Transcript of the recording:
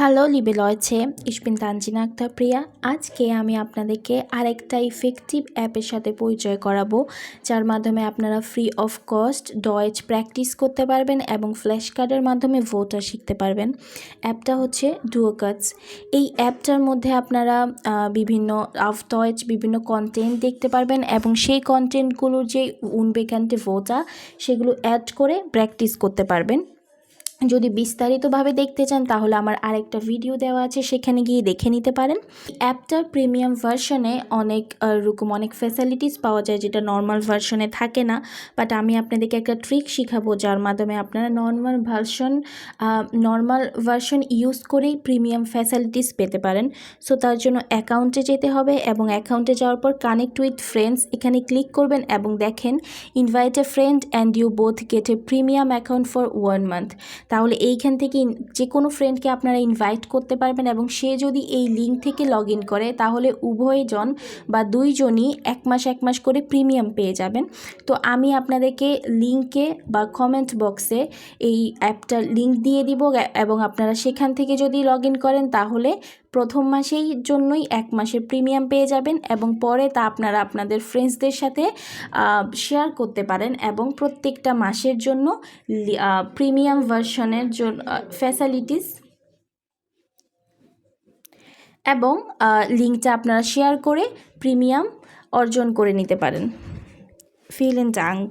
Hello লিবে লয়েছে ইসবিন তানজিনা আক্তার প্রিয়া। আজকে আমি আপনাদেরকে আরেকটা ইফেক্টিভ অ্যাপের সাথে পরিচয় করাবো, যার মাধ্যমে আপনারা ফ্রি অফ কস্ট ডয়েজ প্র্যাকটিস করতে পারবেন এবং ফ্ল্যাশ কার্ডের মাধ্যমে ভোটার শিখতে পারবেন। অ্যাপটা হচ্ছে ডুয়োকাটস এই অ্যাপটার মধ্যে আপনারা বিভিন্ন অফ ডয়েচ বিভিন্ন কন্টেন্ট দেখতে পারবেন এবং সেই কন্টেন্টগুলোর যে উনবেকান্টে ভোটা সেগুলো অ্যাড করে প্র্যাকটিস করতে পারবেন। যদি বিস্তারিতভাবে দেখতে চান, তাহলে আমার আরেকটা ভিডিও দেওয়া আছে, সেখানে গিয়ে দেখে নিতে পারেন। অ্যাপটার প্রিমিয়াম ভার্সনে অনেক রকম অনেক ফ্যাসিলিটিস পাওয়া যায়, যেটা নর্মাল ভার্সনে থাকে না। বাট আমি আপনাদেরকে একটা ট্রিক শিখাবো, যার মাধ্যমে আপনারা normal version normal version use করেই প্রিমিয়াম ফ্যাসিলিটিস পেতে পারেন। সো তার জন্য অ্যাকাউন্টে যেতে হবে এবং অ্যাকাউন্টে যাওয়ার পর কানেক্ট উইথ ফ্রেন্ডস এখানে ক্লিক করবেন এবং দেখেন invite a friend and you both get a premium account for one month তাহলে এইখান থেকে যে কোনো ফ্রেন্ডকে আপনারা ইনভাইট করতে পারবেন এবং সে যদি এই লিঙ্ক থেকে লগ ইন করে, তাহলে উভয়জন বা দুইজনই এক মাস এক মাস করে প্রিমিয়াম পেয়ে যাবেন। তো আমি আপনাদেরকে লিঙ্কে বা কমেন্ট বক্সে এই অ্যাপটার লিঙ্ক দিয়ে দিব, এবং আপনারা সেখান থেকে যদি লগ ইন করেন, তাহলে প্রথম মাসেই জন্যই এক মাসের প্রিমিয়াম পেয়ে যাবেন এবং পরে তা আপনারা আপনাদের ফ্রেন্ডসদের সাথে শেয়ার করতে পারেন এবং প্রত্যেকটা মাসের জন্য প্রিমিয়াম ভার্সনের জন্য ফ্যাসিলিটিস এবং লিঙ্কটা আপনারা শেয়ার করে প্রিমিয়াম অর্জন করে নিতে পারেন। Feel and dung